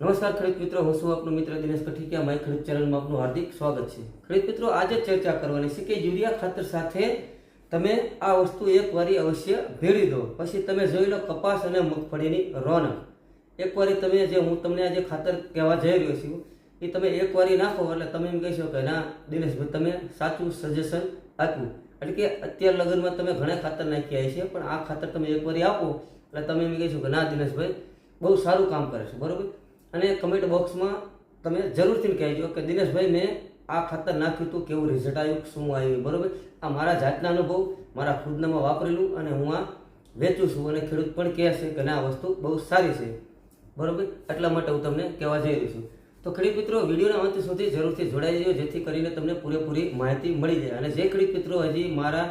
નમસ્કાર ખેડૂત મિત્રો. હું છું આપનો મિત્ર દિનેશ કઠિકિયા માય ખેડૂત ચેનલમાં આપનું હાર્દિક સ્વાગત છે. ખેડૂત મિત્રો, આજે ચર્ચા કરવાની છે કે યુરિયા ખાતર સાથે તમે આ વસ્તુ એક વારી અવશ્ય ભેળી દો. પછી તમે જોઈ લો કપાસ અને મગફળીની રોનક. એક વારી તમે જે હું તમને આજે ખાતર કહેવા જઈ રહ્યો છું, એ તમે એક વારી નાખો એટલે તમે એમ કહેશો કે ના દિનેશભાઈ તમે સાચું સજેશન આપ્યું. એટલે કે અત્યાર લગ્નમાં તમે ઘણા ખાતર નાખ્યા છે પણ આ ખાતર તમે એક વારી આપો એટલે તમે એમ કહેશો કે ના દિનેશભાઈ બહુ સારું કામ કરે છે. બરોબર? અને કમેન્ટ બોક્સમાં તમે જરૂરથી કહેજો કે દિનેશભાઈ, મેં આ ખાતર નાખ્યું હતું કેવું રિઝલ્ટ આવ્યું શું આવ્યું, બરોબર? આ મારા જાતના અનુભવ, મારા ખુદનામાં વાપરેલું અને હું આ વેચું છું અને ખેડૂત પણ કહે છે કે આ વસ્તુ બહુ સારી છે, બરોબર? એટલા માટે હું તમને કહેવા જઈ રહ્યો છું. તો ખેડૂત મિત્રો, વિડીયોના અંત સુધી જરૂરથી જોડાઈ જજો, જેથી કરીને તમને પૂરેપૂરી માહિતી મળી જાય. અને જે ખેડૂત મિત્રો હજી મારા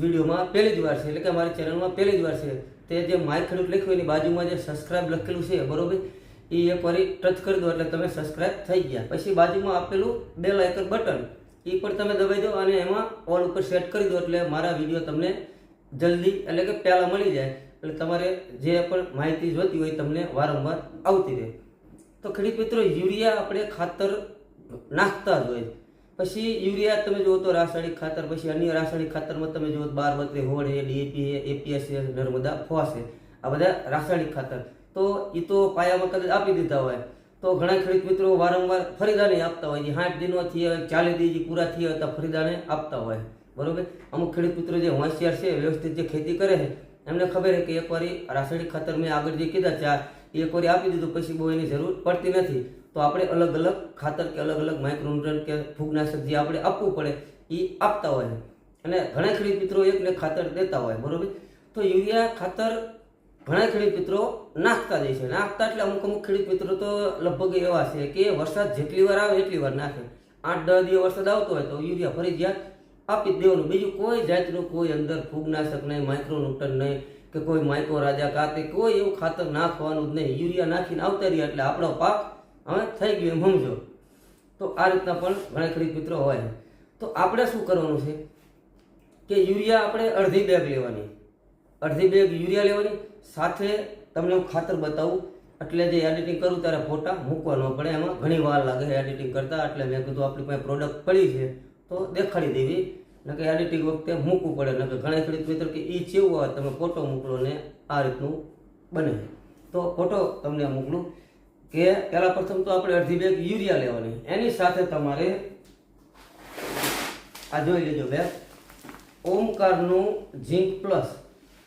વિડીયોમાં પહેલી જ વાર છે, એટલે કે મારી ચેનલમાં પહેલી જ વાર છે, તે જે માય ખેડૂત લખ્યું એની બાજુમાં જે સબસ્ક્રાઇબ લખેલું છે, બરોબર? એ એક ટચ કરી દો એટલે તમે સબસ્ક્રાઇબ થઈ ગયા. પછી બાજુમાં આપેલું બેલ આઇકન બટન એ પણ તમે દબાઈ દો અને એમાં ઓલ ઉપર સેટ કરી દો એટલે મારા વીડિયો તમને જલ્દી એટલે કે પહેલાં મળી જાય. એટલે તમારે જે પણ માહિતી જોતી હોય તમને વારંવાર આવતી રહે. તો ખેડૂત મિત્રો, યુરિયા આપણે ખાતર નાખતા જ હોય. પછી યુરિયા તમે જુઓ તો રાસાયણિક ખાતર, પછી અન્ય રાસાયણિક ખાતરમાં તમે જુઓ બાર બત્રી હોળ છે ડીએપી એપીએસ છે નર્મદા ફોસ આ બધા રાસાયણિક ખાતર. તો એ તો પાયામાં કદાચ આપી દીધા હોય. તો ઘણા ખેડૂત મિત્રો વારંવાર ફરીદાને આપતા હોય. જે સાઠ દિનો થી ચાલીસ દી પૂરા થઈ હોય, તો ફરીદાને આપતા હોય. બરોબર? અમુક ખેડૂત મિત્રો જે હોશિયાર છે, વ્યવસ્થિત જે ખેતી કરે છે, એમને ખબર છે કે એકવાર રાસાયણિક ખાતર મેં આગળ જે કીધા ચાર એક વાર આપી દીધું, પછી બહુ એની જરૂર પડતી નથી. તો આપણે અલગ અલગ ખાતર કે અલગ અલગ માઇક્રોન્યુટ્રન કે ફૂગનાશક જે આપણે આપવું પડે એ આપતા હોય અને ઘણા ખેડૂત મિત્રો એકને ખાતર દેતા હોય, બરોબર? તો યુરિયા ખાતર ઘણા ખેડૂત મિત્રો નાખતા જાય છે. નાખતા એટલે અમુક અમુક ખેડૂત મિત્રો તો લગભગ એવા છે કે વરસાદ જેટલી વાર આવે એટલી વાર નાખે. આઠ, દસ દિવસ વરસાદ આવતો હોય તો યુરિયા, ફરજિયાત આપી જ દેવાનું. બીજું કોઈ જાતનું કોઈ અંદર ફૂગનાશક નહીં, માઇક્રોન્યુટન નહીં કે કોઈ માઇક્રો રાજા કાતે કોઈ એવું ખાતર નાખવાનું જ નહીં. યુરિયા નાખીને આવતા રહ્યા એટલે આપણો પાક હવે થઈ ગયો એમ સમજો. તો આ રીતના પણ ઘણા ખેડૂત મિત્રો હોય તો આપણે શું કરવાનું છે? કે યુરિયા આપણે અડધી બેગ લેવાની. અડધી બેગ યુરિયા લેવાની. સાથે તમને હું ખાતર બતાવું. એટલે જે એડિટિંગ કરું ત્યારે ફોટા મૂકવા ન પડે. એમાં ઘણી વાર લાગે એડિટિંગ કરતા. એટલે મેં કીધું આપણી પાસે પ્રોડક્ટ પડી છે, તો દેખાડી દેવી. નકે એડિટિંગ વખતે મૂકવું પડે. નકે ઘણા ખેડૂત મિત્રો કે એ જેવું હોય, તમે ફોટો મોકલો ને આ રીતનું બને. તો ફોટો તમને મોકલું કે પહેલા પ્રથમ તો આપણે અડધી બેગ યુરિયા લેવાની. એની સાથે તમારે આ જોઈ લેજો બેગ ઓમકારનું ઝીંક પ્લસ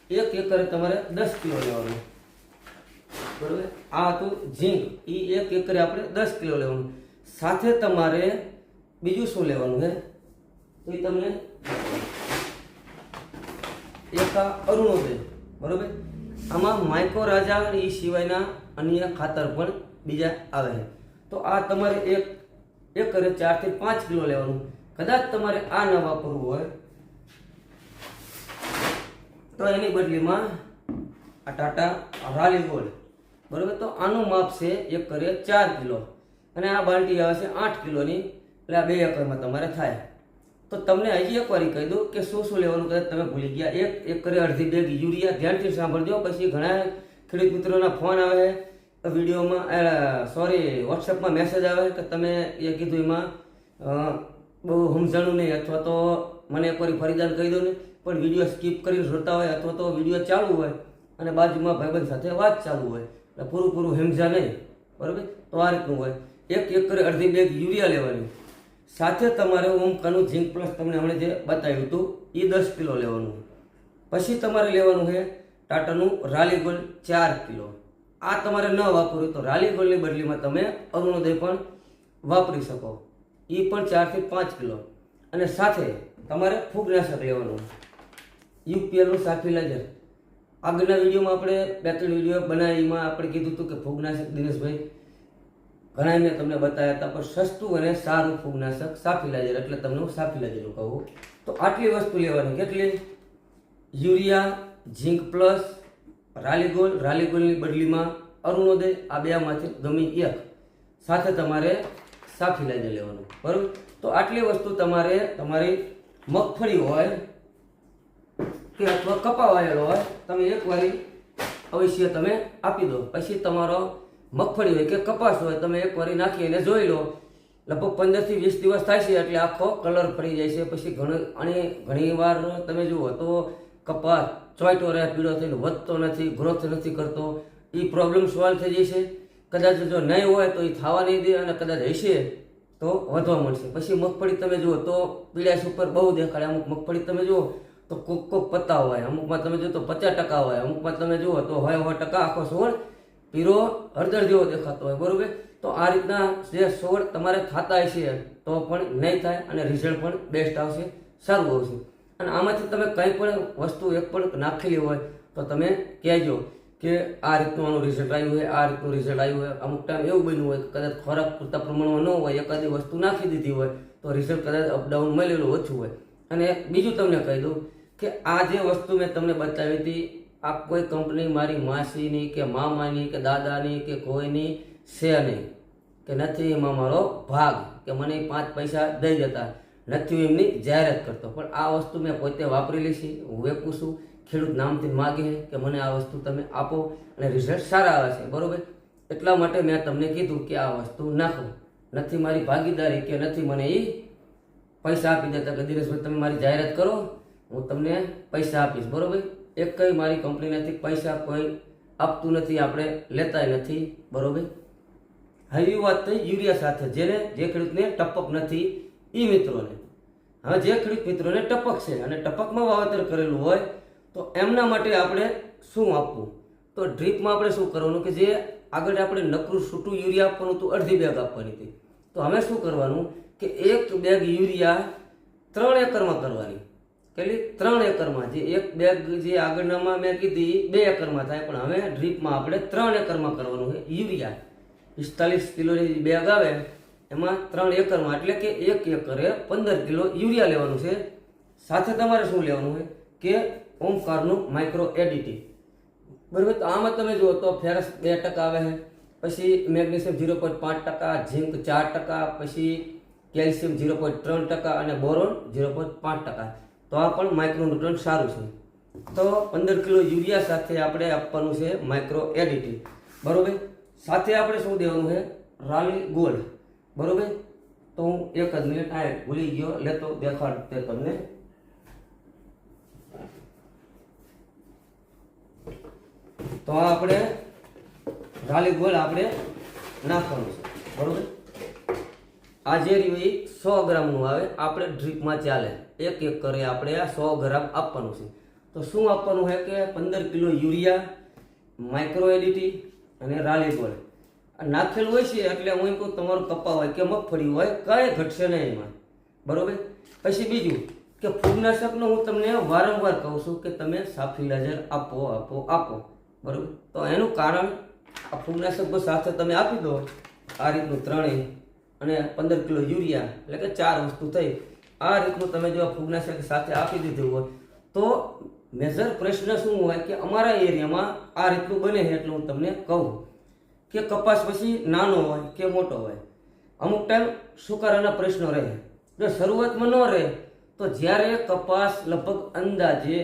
એક એકરે તમારે દસ કિલો લેવાનું. બરોબર? આ હતું ઝીંક. એ એક એકરે આપણે દસ કિલો લેવાનું. સાથે તમારે બીજું શું લેવાનું હે? તો એ તમને એક આ અરુણોદય બરોબર? આમાં માઇકો રાજા અને એ સિવાયના અન્ય ખાતર પણ બીજા આવે તો આ તમારે એક, એકરે ચારથી પાંચ કિલો લેવાનું. કદાચ તમારે આ ન વાપરવું હોય તો એની બદલીમાં આ ટાટા રાલી ગોલ્ડ બરોબર? તો આનું માપ છે એક કરે ચાર કિલો. અને આ બાલટી આવે છે આઠ કિલોની. એટલે આ બે એકરમાં તમારે થાય. તો તમને હજી એક વાર કહી દઉં કે શું શું લેવાનું કદાચ તમે ભૂલી ગયા. એક એક કરે અડધી બેગ યુરિયા. ધ્યાનથી સાંભળજો. પછી ઘણા ખેડૂત મિત્રોના ફોન આવે. વિડીયોમાં સોરી વોટ્સએપમાં મેસેજ આવે કે તમે એ કીધું એમાં બહુ સમજાણું નહીં. અથવા તો મને એકવાર ફરીદાન કહી દો ને. પણ વીડિયો સ્કીપ કરીને જોતા હોય અથવા તો વીડિયો ચાલુ હોય અને બાજુમાં ભાઈબંધ સાથે વાત ચાલુ હોય. એટલે પૂરું પૂરું હેમઝા નહીં, બરાબર? તો આ રીતનું હોય. એક એક કરે અડધી બેગ યુરિયા લેવાની. સાથે તમારે ઓમકાનું ઝીંક પ્લસ તમને હમણાં જે બતાવ્યું હતું એ દસ કિલો લેવાનું. પછી તમારે લેવાનું છે ટાટાનું રાલી ગોલ્ડ ચાર કિલો. આ તમારે ન વાપરવું તો રાલી ગોલ્ડની બદલીમાં તમે અરુણોદય પણ વાપરી શકો. એ પણ ચારથી પાંચ કિલો. અને સાથે તમારે ફૂગનાશક લેવાનું. યુપીએલનું સાફિલાઇઝર આગળના વિડીયોમાં આપણે બે ત્રણ વીડિયો બનાવી, એમાં આપણે કીધું હતું કે ફૂગનાશક દિનેશભાઈ ઘણા મેં તમને બતાવ્યા હતા, પણ સસ્તું અને સારું ફૂગનાશક સાફિલાઇઝર એટલે તમને હું સાફિલાઇઝર કહું. તો આટલી વસ્તુ લેવાની કેટલી? યુરિયા, ઝીંક પ્લસ, રાલીગોલ, રાલીગોલની બદલીમાં અરુણોદય, આ બેમાંથી ગમે એક. સાથે તમારે સાફી સાફિલાઇઝર લેવાનું, બરાબર? તો આટલી વસ્તુ તમારે, તમારી મગફળી હોય કે અથવા કપાવાયેલો હોય, તમે એક વારી અવશ્ય તમે આપી દો. પછી તમારો મગફળી હોય કે કપાસ હોય, તમે એક વારી નાખી અને જોઈ લો. લગભગ પંદરથી વીસ દિવસ થાય છે એટલે આખો કલર ફરી જાય છે. પછી ઘણી અને ઘણી વાર તમે જુઓ તો કપાસ ચોઈટો રહે, પીળો થઈને વધતો નથી ગ્રોથ નથી કરતો. એ પ્રોબ્લેમ સોલ્વ થઈ જશે કદાચ જો નહીં હોય તો એ થવા નહીં દે અને કદાચ હશે તો વધવા મળશે. પછી મગફળી તમે જુઓ તો પીળાશ ઉપર બહુ દેખાડે. અમુક મગફળી તમે જુઓ તો કોક કોક પત્તા હોય. અમુકમાં તમે જુઓ તો પચાસ ટકા હોય. અમુકમાં તમે જુઓ તો હોય હોય ટકા આખો સોળ પીરો હળદર જેવો દેખાતો હોય. બરોબર? તો આ રીતના જે સોળ તમારે ખાતા હશે તો પણ નહીં થાય અને રિઝલ્ટ પણ બેસ્ટ આવશે, સારું આવશે. અને આમાંથી તમે કંઈ પણ વસ્તુ એક પણ નાખેલી હોય તો તમે કહેજો કે આ રીતનું આનું રિઝલ્ટ આવ્યું હોય આ રીતનું રિઝલ્ટ આવ્યું હોય અમુક ટાઈમ એવું બન્યું હોય કદાચ ખોરાક પૂરતા પ્રમાણમાં ન હોય, એકાદી વસ્તુ નાખી દીધી હોય તો રિઝલ્ટ કદાચ અપડાઉન મળેલું ઓછું હોય. અને બીજું તમને કહી દઉં કે આ જે વસ્તુ મેં તમને બતાવી હતી આ કોઈ કંપની મારી માસીની કે મામાની કે દાદાની કે કોઈની છે નહીં, કે નથી એમાં મારો ભાગ, કે મને પાંચ પૈસા દઈ જતા, નથી હું એમની જાહેરાત કરતો. પણ આ વસ્તુ મેં પોતે વાપરેલી છે, હું વેકું છું, ખેડૂત નામથી માગે કે મને આ વસ્તુ તમે આપો અને રિઝલ્ટ સારા આવે છે, બરાબર? એટલા માટે મેં તમને કીધું કે આ વસ્તુ નાખો. નથી મારી ભાગીદારી કે નથી મને એ પૈસા આપી દેતા કે દિનેશભાઈ તમે મારી જાહેરાત કરો હું તમને પૈસા આપીશ, બરોબર? એક કઈ મારી કંપની નથી, પૈસા કોઈ આપતું નથી, આપણે લેતાય નથી, બરોબર? હવે વાત થઈ યુરિયા સાથે, જેને જે ખેડૂતને ટપક નથી એ મિત્રોને. હવે જે ખેડૂત મિત્રોને ટપક છે અને ટપકમાં વાવેતર કરેલું હોય, તો એમના માટે આપણે શું આપવું? તો ડ્રીપમાં આપણે શું કરવાનું કે જે આગળ આપણે નકરું છૂટું યુરિયા આપવાનું હતું, અડધી બેગ આપવાની હતી. તો અમે શું કરવાનું કે એક બેગ યુરિયા ત્રણ એકરમાં કરવાની. કેટલી ત્રણ એકરમાં જે એક બેગ જે આગળનામાં મેં કીધી, બે એકરમાં થાય, પણ હવે ડ્રીપમાં આપણે ત્રણ એકરમાં કરવાનું છે. યુરિયા પિસ્તાલીસ કિલોની બેગ આવે, એમાં ત્રણ એકરમાં, એટલે કે એક એકરે પંદર કિલો યુરિયા લેવાનું છે. સાથે તમારે શું લેવાનું છે? કે ઓમકારનું માઇક્રો એડિટી બરાબર? તો આમાં તમે જુઓ તો ફેરસ બે ટકા આવે છે. પછી મેગ્નેશિયમ ઝીરો પોઈન્ટ પાંચ ટકા, ઝીંક ચાર ટકા, પછી કેલ્શિયમ ઝીરો પોઈન્ટ ત્રણ ટકા અને બોરોન ઝીરો પોઈન્ટ પાંચ ટકા. તો આ પણ માઇક્રોન્યુટ્રન સારું છે. તો પંદર કિલો યુરિયા સાથે આપણે આપવાનું છે માઇક્રો એડિટી બરોબર? સાથે આપણે શું દેવાનું છે? રાલી ગોલ્ડ બરોબર? તો હું એક જ મિનિટ આ ભૂલી ગયો. લેતો દેખાડ તે તમને. તો આપણે રાલી ગોળ આપણે નાખવાનું છે. બરાબર? આ જે રહ્યું એ સો ગ્રામનું આવે. આપણે ડ્રીપમાં ચાલે. એક એક કરે આપણે સો ગ્રામ આપવાનું છે. તો શું આપવાનું છે કે પંદર કિલો યુરિયા માઇક્રો એડિટી અને રાલી ગોળ. આ નાખેલું હોય છે એટલે હું કહું તમારું કપા હોય કે મગફળી હોય, કાંઈ ઘટશે નહીં એમાં. બરાબર? પછી બીજું કે ફૂગનાશકનો હું તમને વારંવાર કહું છું કે તમે સાફિલાઝર આપો આપો આપો. બરાબર? તો એનું કારણ આ ફૂગનાશક સાથે તમે આપી દો. આ રીતનું ત્રણેય અને પંદર કિલો યુરિયા, એટલે કે ચાર વસ્તુ થઈ. આ રીતનું તમે જો ફૂગનાશક સાથે આપી દીધું હોય, તો મેજર પ્રશ્ન શું હોય કે અમારા એરિયામાં આ રીતનું બને છે એટલે હું તમને કહું. કે કપાસ પછી નાનો હોય કે મોટો હોય, અમુક ટાઈમ સુકારાના પ્રશ્નો રહે. જો શરૂઆતમાં ન રહે, તો જ્યારે કપાસ લગભગ અંદાજે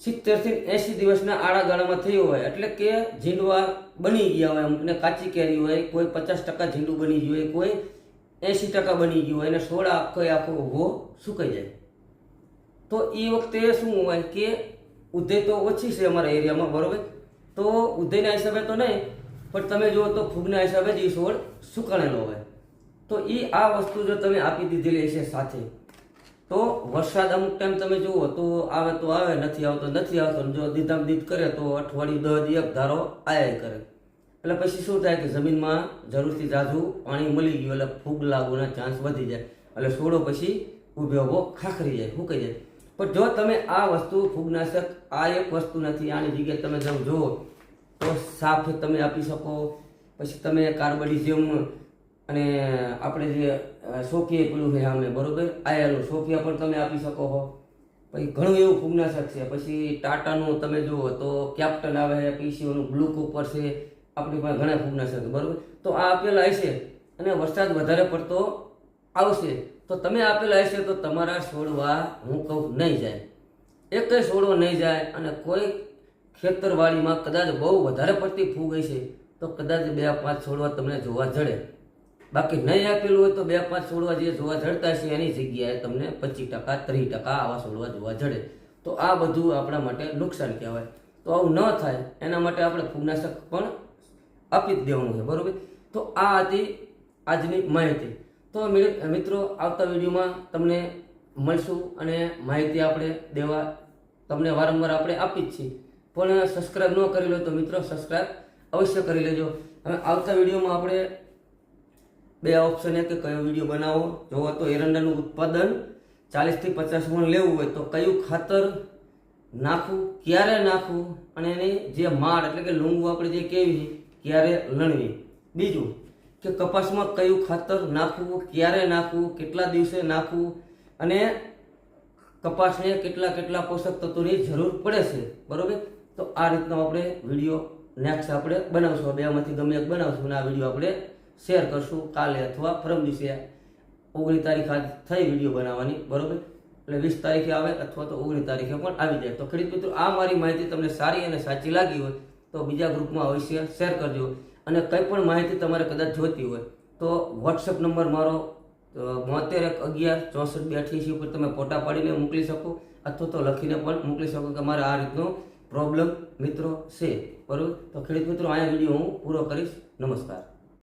સિત્તેરથી એંશી દિવસના આડા ગાળામાં થયું હોય, એટલે કે ઝીંડવા બની ગયા હોય અમુકને કાચી કેરી હોય, કોઈ પચાસ ટકા ઝીંડું બની ગયું હોય, કોઈ એંશી ટકા બની ગયું હોય અને સોળ આખો આખો ઊભો સુકાઈ જાય. તો એ વખતે શું હોય કે ઉધઈ તો ઓછી છે અમારા એરિયામાં બરોબર? તો ઉધઈના હિસાબે તો નહીં, પણ તમે જુઓ તો ફૂગના હિસાબે જ એ છોડ સુકાણેલો હોય. તો એ આ વસ્તુ જો તમે આપી દીધેલી છે સાથે, તો વરસાદ અમુક ટાઈમ તમે જુઓ તો આવે તો આવે, નથી આવતો નથી આવતો. જો દીધામ દીધ કરે તો અઠવાડિયું દસ દી એક ધારો આયા કરે. એટલે પછી શું થાય કે જમીનમાં જરૂરથી ઝાઝું પાણી મળી ગયું એટલે ફૂગ લાગવાના ચાન્સ વધી જાય. એટલે છોડો પછી ઊભો ઊભો ખાખરી જાય. ફૂંકાઈ જાય? પણ જો તમે આ વસ્તુ ફૂગનાશક, આ એક વસ્તુ નથી, આની જગ્યાએ તમે જો જુઓ, તો સાફ તમે આપી શકો. પછી તમે કાર્બોડિઝમ અને આપણે જે શોકીએ પેલું છે અમે બરોબર? આયાનું સોકિયા પણ તમે આપી શકો છો પછી ઘણું એવું ફૂગનાશક છે. પછી ટાટાનું તમે જુઓ તો કેપ્ટન આવે, પીસીઓનું બ્લુક ઉપર છે. આપણી પાસે ઘણા ફૂગનાશક બરાબર? તો આ આપેલા હશે અને વરસાદ વધારે પડતો આવશે. તો તમે આપેલા હશે તો તમારા છોડવા હું કહું નહીં જાય. એક છોડવો નહીં જાય અને કોઈ ખેતરવાડીમાં કદાચ બહુ વધારે પડતી ફૂગ હશે, તો કદાચ બે પાંચ છોડવા તમને જોવા જડે. બાકી નહીં આપેલું હોય તો બે પાંચ છોડવા જે જોવા જડતા છે એની જગ્યાએ તમને પચીસ ટકા, ત્રીસ ટકા આવા છોડવા જોવા જડે. તો આ બધું આપણા માટે નુકસાન કહેવાય. તો આવું ન થાય, એના માટે આપણે ફૂગનાશક પણ આપી દેવાનું છે, બરાબર? તો આ હતી આજની માહિતી. તો મિત્રો, આવતા વિડીયોમાં તમને મળશું અને માહિતી આપણે દેવા, તમને વારંવાર આપણે આપી જ છીએ. પણ સબસ્ક્રાઈબ ન કરી લો તો મિત્રો સબસ્ક્રાઈબ અવશ્ય કરી લેજો. હવે આવતા વિડીયોમાં આપણે બે ઓપ્શન છે કે કયો વીડિયો બનાવો જોવો તો એરંડાનું ઉત્પાદન ચાલીસથી પચાસ મણ લેવું હોય તો કયું ખાતર નાખવું, ક્યારે નાખવું, અને એની જે માળ, એટલે કે લૂંગું આપણે જે કેવી ક્યારે લણવી? બીજું, કે કપાસમાં કયું ખાતર નાખવું, ક્યારે નાખવું, કેટલા દિવસે નાખવું, અને કપાસને કેટલા કેટલા પોષક તત્વોની જરૂર પડે છે, બરોબર? તો આ રીતનો આપણે વીડિયો નેક્સ્ટ આપણે બનાવશું. બેમાંથી ગમે એક બનાવશું અને આ વીડિયો આપણે શેર કરશું, કાલે અથવા પરમ દિવસે. ઓગણીસ તારીખ આજ થઈ વીડિયો બનાવવાની, બરોબર? એટલે વીસ તારીખે આવે અથવા તો ઓગણીસ તારીખે પણ આવી જાય. તો ખેડૂત મિત્રો, આ મારી માહિતી તમને સારી અને સાચી લાગી હોય તો બીજા ગ્રુપમાં અવશ્ય શેર કરજો. અને કંઈ પણ માહિતી તમારે કદાચ જોઈતી હોય, તો વોટ્સઅપ નંબર મારો બોતેર એક અગિયાર ચોસઠ બે અઠ્યાસી ઉપર તમે ફોટા પાડીને મોકલી શકો, અથવા તો લખીને પણ મોકલી શકો કે મારે આ રીતનો પ્રોબ્લેમ મિત્રો છે. બરાબર? તો ખેડૂત મિત્રો, અહીંયા વીડિયો હું પૂરો કરીશ. નમસ્કાર.